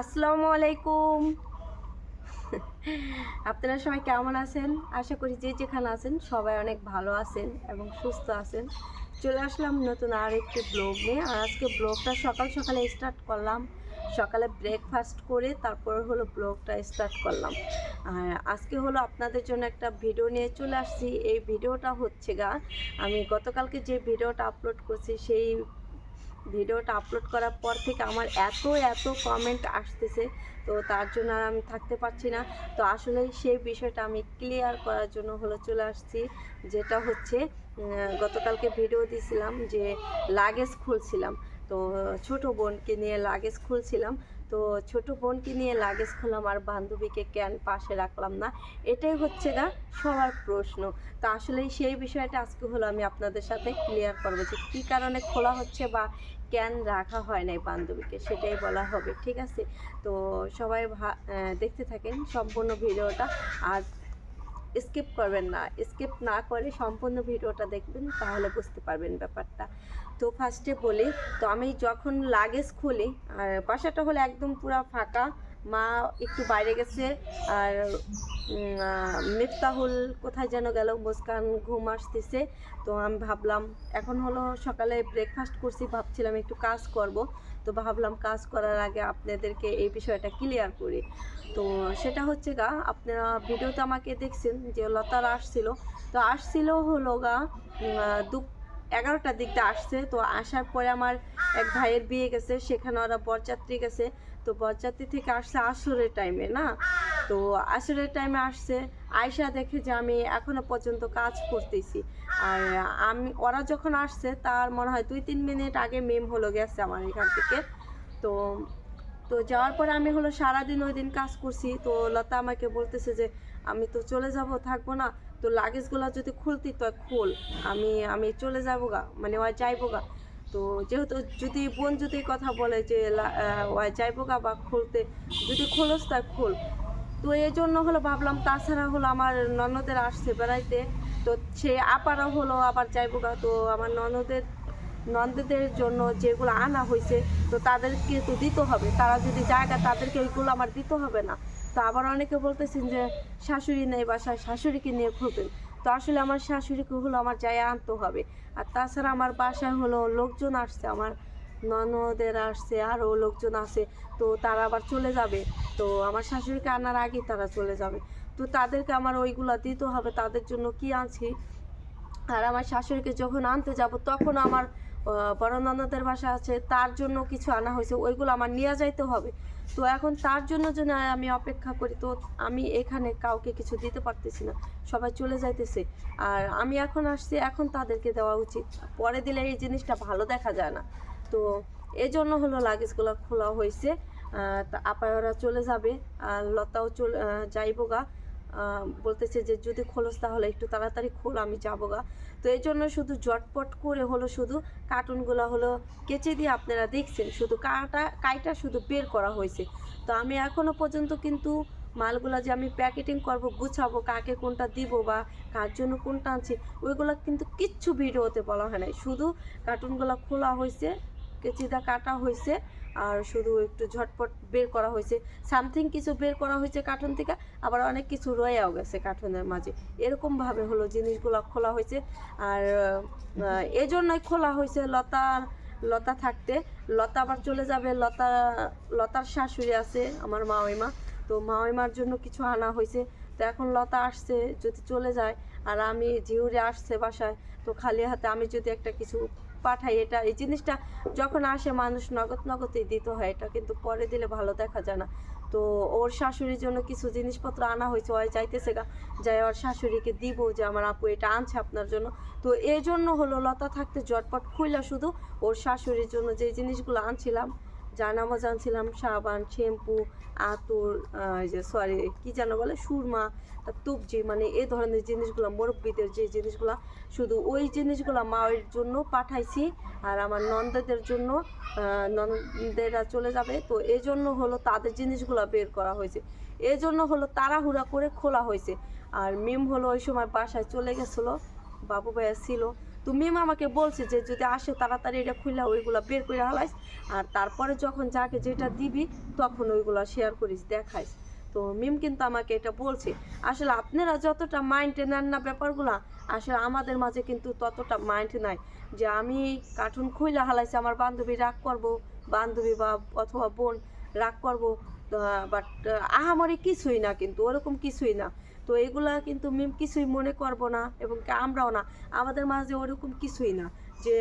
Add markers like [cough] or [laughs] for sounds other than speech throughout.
আসসালামু আলাইকুম। [laughs] আপনারা সবাই কেমন আছেন? আশা করি যে যেখানে আছেন সবাই অনেক ভালো আছেন এবং সুস্থ আছেন। চলে আসলাম নতুন আর একটি ব্লগ নিয়ে। আর আজকে ব্লগটা সকাল সকালে স্টার্ট করলাম। সকালে ব্রেকফাস্ট করে তারপর হলো ব্লগটা স্টার্ট করলাম। আর আজকে হলো আপনাদের জন্য একটা ভিডিও নিয়ে চলে আসছি। এই ভিডিওটা হচ্ছে গা, আমি গতকালকে যে ভিডিওটা আপলোড করছি সেই ভিডিওটা আপলোড করার পর থেকে আমার এত এত কমেন্ট আসতেছে। তো তার জন্য আর আমি থাকতে পারছি না। তো আসলে সেই বিষয়টা আমি ক্লিয়ার করার জন্য হলো চলে আসছি, যেটা হচ্ছে গতকালকে ভিডিও দিয়েছিলাম যে লাগেজ খুলছিলাম। তো ছোট বোনকে নিয়ে লাগেজ খুলছিলাম। তো ছোট বোনকে নিয়ে লাগেজ খুললাম আর বান্ধবীকে কেন পাশে রাখলাম না। এটাই হচ্ছে না সবার প্রশ্ন। তো আসলে সেই বিষয়টা আজকে হলো আমি আপনাদের সাথে ক্লিয়ার করব যে কী কারণে খোলা হচ্ছে বা কেন রাখা হয় নাই বান্ধবীকে, সেটাই বলা হবে, ঠিক আছে? তো সবাই দেখতে থাকেন সম্পূর্ণ ভিডিওটা, আর স্কিপ করবেন না, স্কিপ না করে সম্পূর্ণ ভিডিওটা দেখবেন, তাহলে বুঝতে পারবেন ব্যাপারটা। তো ফার্স্টে বলি, তো আমি যখন লাগেজ খুলি, আর বাসাটা হলো একদম পুরো ফাঁকা মা একটু বাইরে গেছে আর মিফতাহুল কোথায় যেন গেল, মুস্কান ঘুম আসতেছে। তো আমি ভাবলাম, এখন হলো সকালে ব্রেকফাস্ট করছি, ভাবছিলাম একটু কাজ করব। তো ভাবলাম কাজ করার আগে আপনাদেরকে এই বিষয়টা ক্লিয়ার করি। তো সেটা হচ্ছে গা, আপনারা ভিডিওতে আমাকে দেখছেন যে লতার আসছিল। তো আসছিল হলো গা দু এগারোটার দিকটা আসছে। তো আসার পরে আমার এক ভাইয়ের বিয়ে গেছে, সেখানে ওরা বরযাত্রী গেছে। তো বরযাত্রী থেকে আসছে আসরের টাইমে না? তো আসরের টাইমে আসছে আয়সা দেখে যে আমি এখনও পর্যন্ত কাজ করতেছি। আর আমি, ওরা যখন আসছে, তার মনে হয় দুই তিন মিনিট আগে মেম হলো গেছে আমার এখান থেকে। তো তো যাওয়ার পরে আমি হলো সারাদিন ওই দিন কাজ করছি। তো লতা আমাকে বলতেছে যে, আমি তো চলে যাব, থাকব না। তো লাগেজগুলো যদি খুলতি তো খোল। আমি আমি চলে যাব গা মানে ওই যাইবো গা। তো যেহেতু যদি বোন যদি কথা বলে যে যাইবো বা খুলতে। যদি খোলস তা খুল। তো এই জন্য হলো ভাবলাম, তাছাড়া হলো আমার ননদের আসছে বেড়াইতে। তো সে আপারও হলো আবার যাইবো তো আমার ননদের নন্দদের জন্য যেগুলো আনা হয়েছে তো তাদেরকে তো দিতে হবে। তারা যদি জায়গা তাদেরকে ওইগুলো আমার দিতে হবে না। তো আবার অনেকে বলতেছেন যে, শাশুড়ি নেই বাসায়, শাশুড়িকে নিয়ে খুলবেন। তো আসলে আমার শাশুড়িকে হলো আমার যাই আনতে হবে। আর তাছাড়া আমার বাসায় হলো লোকজন আসছে, আমার ননদের আসছে আরও লোকজন আছে, তো তারা আবার চলে যাবে। তো আমার শাশুড়িকে আনার আগেই তারা চলে যাবে। তো তাদেরকে আমার ওইগুলো দিতে হবে, তাদের জন্য কি আনছি? আর আমার শাশুড়িকে যখন আনতে যাব, তখন আমার আহ, বাসা আছে তার জন্য কিছু আনা হয়েছে ওইগুলো আমার নিয়ে যাইতে হবে। তো এখন তার জন্য যে যেন আমি অপেক্ষা করি তো আমি এখানে কাউকে কিছু দিতে পারতেছি না সবাই চলে যাইতেছে। আর আমি এখন আসছি এখন তাদেরকে দেওয়া উচিত। পরে দিলে এই জিনিসটা ভালো দেখা যায় না। তো এই জন্য হলো লাগেজগুলো খোলা হয়েছে। আপায়রা চলে যাবে আর লতাও চলে আহ, যাইবো গা আহ, বলতেছে যে যদি খোলস তাহলে একটু তাড়াতাড়ি খোল, আমি যাব গা। তো এই জন্য শুধু জটপট করে হলো শুধু কার্টুনগুলো হলো কেচে দিয়ে আপনারা দেখছেন, শুধু কাটা, কাইটা শুধু বের করা হয়েছে। তো আমি এখনও পর্যন্ত কিন্তু মালগুলো যে আমি প্যাকেটিং করব, গুছাবো, কাকে কোনটা দিব বা কার জন্য কোনটা আনছি, ওইগুলো কিন্তু কিচ্ছু ভিডিওতে বলা হয় নাই। শুধু কার্টুনগুলো খোলা হয়েছে কেচিদা কাটা হয়েছে আর শুধু একটু ঝটপট বের করা হয়েছে। সামথিং কিছু বের করা হয়েছে কার্টুন থেকে আবার অনেক কিছু রয়েও গেছে কার্টুনের মাঝে। এরকমভাবে হলো জিনিসগুলো খোলা হয়েছে। আর আহ, এই জন্যই খোলা হয়েছে লতার লতা থাকতে। লতা আবার চলে যাবে লতা লতার শাশুড়ি আছে আমার মাওইমা তো মাওইমার জন্য কিছু আনা হয়েছে। তো এখন লতা আসছে যদি চলে যায় আর আমি জিউরে আসছে বাসায় তো খালি হাতে আমি যদি একটা কিছু পাঠাই এটা, এই জিনিসটা যখন আসে মানুষ নগদ নগদই দিতে হয়, এটা কিন্তু পরে দিলে ভালো দেখা যায় না। তো ওর শাশুড়ির জন্য কিছু জিনিসপত্র আনা হয়েছে ওই চাইতেছে গা, যাই ওর শাশুড়িকে দিব যে আমার আপু এটা আনছে আপনার জন্য। তো এই জন্য হলো লতা থাকতে জটপট খুললা শুধু ওর শাশুড়ির জন্য যে জিনিসগুলো আনছিলাম জানামাজ আনছিলাম সাবান, শ্যাম্পু, আতর যে সরি কি যেন বলে, সুরমা তুবজি মানে এই ধরনের জিনিসগুলো, মুরব্বীদের যে জিনিসগুলো, শুধু ওই জিনিসগুলো মায়ের জন্য পাঠাইছি আর আমার নন্দাদের জন্য ননদেরা চলে যাবে। তো এই জন্য হলো তাদের জিনিসগুলো বের করা হয়েছে। এই জন্য হলো তাড়াহুড়া করে খোলা হয়েছে। আর মিম হলো ওই সময় বাসায় চলে গেছিল, বাবু ভাইয়া ছিল। তুমি আমাকে বলছে যে যদি আসে তাড়াতাড়ি এটা খুলে ওইগুলো বের করে হালাইস আর তারপরে যখন যাকে যেটা দিবি তখন ওইগুলো শেয়ার করিস, দেখাইস। তো মিম কিন্তু আমাকে এটা বলছে। আসলে আপনারা যতটা মাইন্ডে নেন না ব্যাপারগুলো, আসলে আমাদের মাঝে কিন্তু ততটা মাইন্ড নাই যে আমি কার্টুন খুইলা হালাইছি, আমার বান্ধবী রাগ করব, বান্ধবী বা অথবা বোন রাগ করব বাট আহামরি কিছুই না কিন্তু, ওরকম কিছুই না। তো এগুলা কিন্তু মিম কিছুই মনে করব না এবং আমরাও না। আমাদের মাঝে ওরকম কিছুই না যে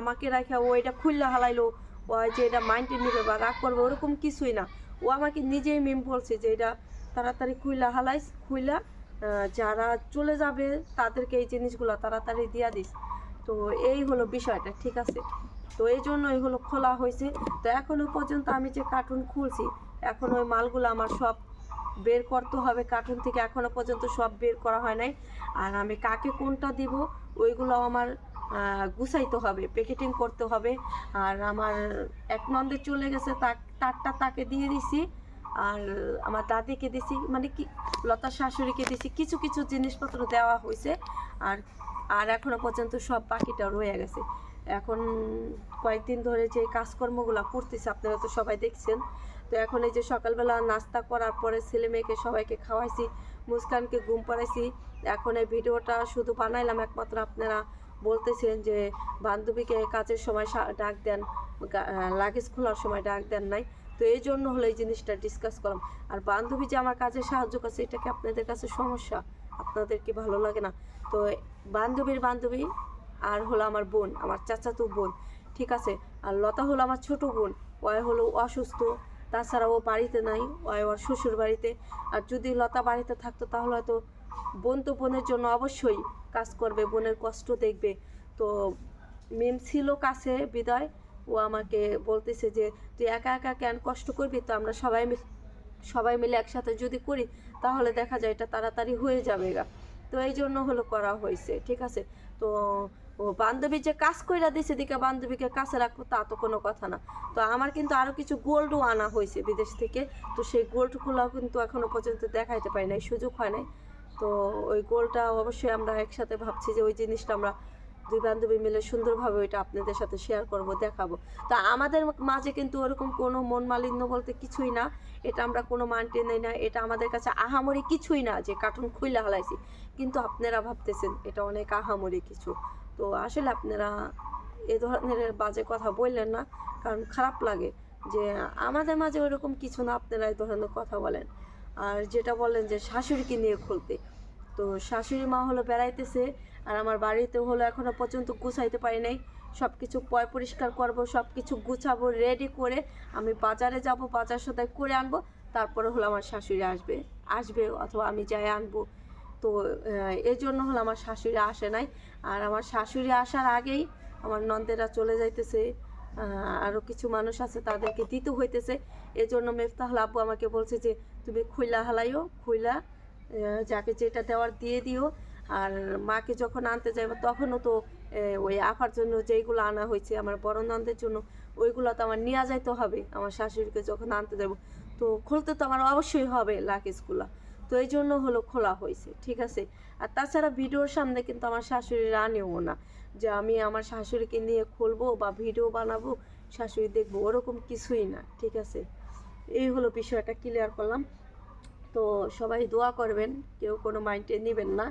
আমাকে রাখা ও এটা খুললা হালাইলো, ও যে এটা মাইন্ডে নেবে বা রাগ করবে, ওরকম কিছুই না। ও আমাকে নিজেই মিম বলছে যে, এটা তাড়াতাড়ি খুইলা হালাইস, খুইলা যারা চলে যাবে তাদেরকে এই জিনিসগুলো তাড়াতাড়ি দিয়া দিস। তো এই হলো বিষয়টা, ঠিক আছে? তো এই জন্য এগুলো খোলা হয়েছে তো এখনও পর্যন্ত আমি যে কার্টুন খুলছি, এখন ওই মালগুলো আমার সব বের করতে হবে। কার্টুন থেকে এখনও পর্যন্ত সব বের করা হয় নাই। আর আমি কাকে কোনটা দিব, ওইগুলো আমার গুছাইতে হবে, প্যাকেটিং করতে হবে। আর আমার এক নন্দে চলে গেছে তারটা তাকে দিয়ে দিছি। আর আমার দাদিকে দিছি মানে কি লতার শাশুড়িকে দিছি। কিছু কিছু জিনিসপত্র দেওয়া হয়েছে। আর আর এখনও পর্যন্ত সব বাকিটা রয়ে গেছে। এখন কয়েকদিন ধরে যে কাজকর্মগুলো করতেছে, আপনারা তো সবাই দেখছেন। তো এখন এই যে সকালবেলা নাস্তা করার পরে ছেলে মেয়েকে সবাইকে খাওয়াইছি, মুস্কানকে ঘুম পাড়াইছি। এখন এই ভিডিওটা শুধু বানাইলাম, একমাত্র আপনারা বলতেছেন যে বান্ধবীকে কাজের সময় ডাক দেন লাগেজ খোলার সময় ডাক দেন নাই। তো এই জন্য হলো এই জিনিসটা ডিসকাস করলাম। আর বান্ধবী যে আমার কাজে সাহায্য করছে, এটা কি আপনাদের কাছে সমস্যা? আপনাদের কি ভালো লাগে না? তো বান্ধবীর বান্ধবী, আর হলো আমার বোন, আমার চাচাতো বোন, ঠিক আছে? আর লতা হলো আমার ছোট বোন ওয় হলো অসুস্থ তাছাড়া ও বাড়িতে নাই ওর শ্বশুর বাড়িতে। আর যদি লতা বাড়িতে থাকতো, তাহলে হয়তো বোন তো বোনের জন্য অবশ্যই কাজ করবে, বোনের কষ্ট দেখবে। তো মিম ছিল কাছে বিদায়, ও আমাকে বলতেছে যে, তুই একা একা কেন কষ্ট করবি? তো আমরা সবাই সবাই মিলে একসাথে যদি করি, তাহলে দেখা যায় এটা তাড়াতাড়ি হয়ে যাবে গা। তো এই জন্য হলো করা হয়েছে, ঠিক আছে? তো ও বান্ধবী যে কাজ কইরা দিছে দিকে বান্ধবীকে কাছে রাখব, তা তো কোনো কথা না। তো আমার কিন্তু আরও কিছু গোল্ডও আনা হয়েছে বিদেশ থেকে। তো সেই গোল্ডগুলো কিন্তু এখনও পর্যন্ত দেখাইতে পারি নাই, সুযোগ হয় নাই। তো ওই গোলটা অবশ্যই আমরা একসাথে ভাবছি যে ওই জিনিসটা আমরা দুই বান্ধবী মিলে সুন্দরভাবে ওইটা আপনাদের সাথে শেয়ার করব, দেখাবো। তো আমাদের মাঝে কিন্তু ওরকম কোনো মন মালিন্য বলতে কিছুই না। এটা আমরা কোনো মানতে নেই না, এটা আমাদের কাছে আহামরি কিছুই না যে কার্টুন খুইলা হালাইছি। কিন্তু আপনারা ভাবতেছেন, এটা অনেক আহামরি কিছু। তো আসলে আপনারা এ ধরনের বাজে কথা বললেন না, কারণ খারাপ লাগে যে আমাদের মাঝে ওরকম কিছু না, আপনারা এই ধরনের কথা বলেন। আর যেটা বলেন যে শাশুড়িকে নিয়ে খুলতে, তো শাশুড়ি মা হলো বেড়াইতেছে, আর আমার বাড়িতে হলো এখনও পর্যন্ত গুছাইতে পারি নাই। সব কিছু পয় পরিষ্কার করব সব কিছু গুছাবো রেডি করে আমি বাজারে যাব, বাজার সদাই করে আনব, তারপরে হলো আমার শাশুড়ি আসবে আসবে অথবা আমি যাই আনব। তো এই জন্য হলো আমার শাশুড়ি আসে নাই। আর আমার শাশুড়ি আসার আগেই আমার নন্দেরা চলে যাইতেছে। আরও কিছু মানুষ আছে তাদেরকে দিতে হইতেছে। এই জন্য মেফতাহুল আব্বু আমাকে বলছে যে, তুমি খুইলা হালাইও, খুইলা যাকে যেটা দেওয়ার দিয়ে দিও। আর মাকে যখন আনতে যাইব তখনও তো ওই আফার জন্য যেইগুলো আনা হয়েছে আমার বড় নন্দের জন্য, ওইগুলো তো আমার নিয়ে যাইতে হবে। আমার শাশুড়িকে যখন আনতে যাব তো খুলতে তো আমার অবশ্যই হবে লাগেজগুলো তো এই জন্য হলো খোলা হয়েছে, ঠিক আছে? আর তাছাড়া ভিডিওর সামনে কিন্তু আমার শাশুড়ি আনেও না। যে আমি আমার শাশুড়িকে নিয়ে খুলবো বা ভিডিও বানাবো, শাশুড়ি দেখব, ওরকম কিছুই না, ঠিক আছে? এই হলো বিষয়টা ক্লিয়ার করলাম। তো সবাই দোয়া করবেন, কেউ কোনো মাইন্ডে নেবেন না।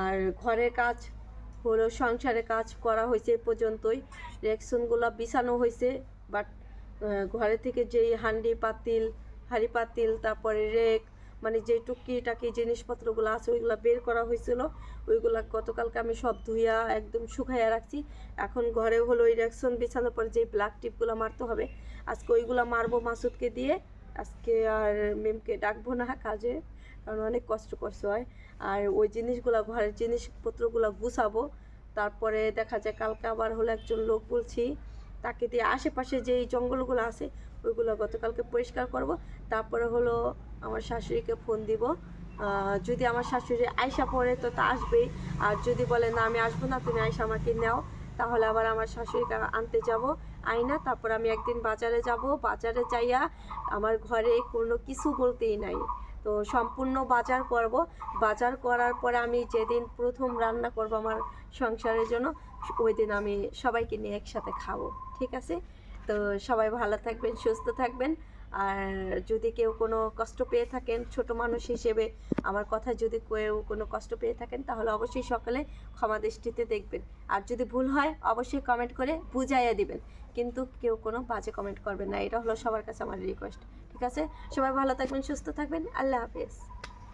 আর ঘরের কাজ হলো সংসারের কাজ করা হয়েছে পর্যন্তই। রেকশনগুলো বিছানো হয়েছে বাট ঘরে থেকে যেই হান্ডি পাতিল, হাঁড়ি পাতিল, তারপরে রেক মানে যে টুকি টুকিটাকি জিনিসপত্রগুলো আছে, ওইগুলো বের করা হয়েছিল। ওইগুলো গতকালকে আমি সব ধুইয়া একদম শুকাইয়া রাখছি। এখন ঘরে হলো ওই রেকশন বিছানোর পরে যে ব্ল্যাক টিপগুলো মারতে হবে, আজকে ওইগুলো মারবো মাসুদকে দিয়ে। আজকে আর মেমকে ডাকবো না কাজে, কারণ অনেক কষ্ট করছে হয় আর ওই জিনিসগুলো, ঘরের জিনিসপত্রগুলো গুছাবো। তারপরে দেখা যায় কালকে আবার হলো একজন লোক বলছি, তাকে দিয়ে আশেপাশে যেই জঙ্গলগুলো আছে, ওইগুলো গতকালকে পরিষ্কার করব। তারপরে হলো আমার শাশুড়িকে ফোন দিব। যদি আমার শাশুড়ি আয়সা পড়ে, তো তা আসবেই আর যদি বলে, না, আমি আসব না, তুমি আয়সা আমাকে নাও, তাহলে আবার আমার শাশুড়িকে আনতে যাব। আইনা তারপর আমি একদিন বাজারে যাব। বাজারে যাইয়া আমার ঘরে কোনো কিছু বলতেই নাই। তো সম্পূর্ণ বাজার করব। বাজার করার পরে আমি যেদিন প্রথম রান্না করব আমার সংসারের জন্য, ওই দিন আমি সবাইকে নিয়ে একসাথে খাব। ঠিক আছে? তো সবাই ভালো থাকবেন, সুস্থ থাকবেন। আর যদি কেউ কোনো কষ্ট পেয়ে থাকেন ছোট মানুষ হিসেবে, আমার কথা যদি কেউ কোনো কষ্ট পেয়ে থাকেন, তাহলে অবশ্যই সকালে ক্ষমা দৃষ্টিতে দেখবেন। আর যদি ভুল হয়, অবশ্যই কমেন্ট করে বুঝাইয়া দিবেন। কিন্তু কেউ কোনো বাজে কমেন্ট করবেন না। এটা হলো সবার কাছে আমার রিকোয়েস্ট ঠিক আছে? সবাই ভালো থাকবেন, সুস্থ থাকবেন। আল্লাহ হাফেজ।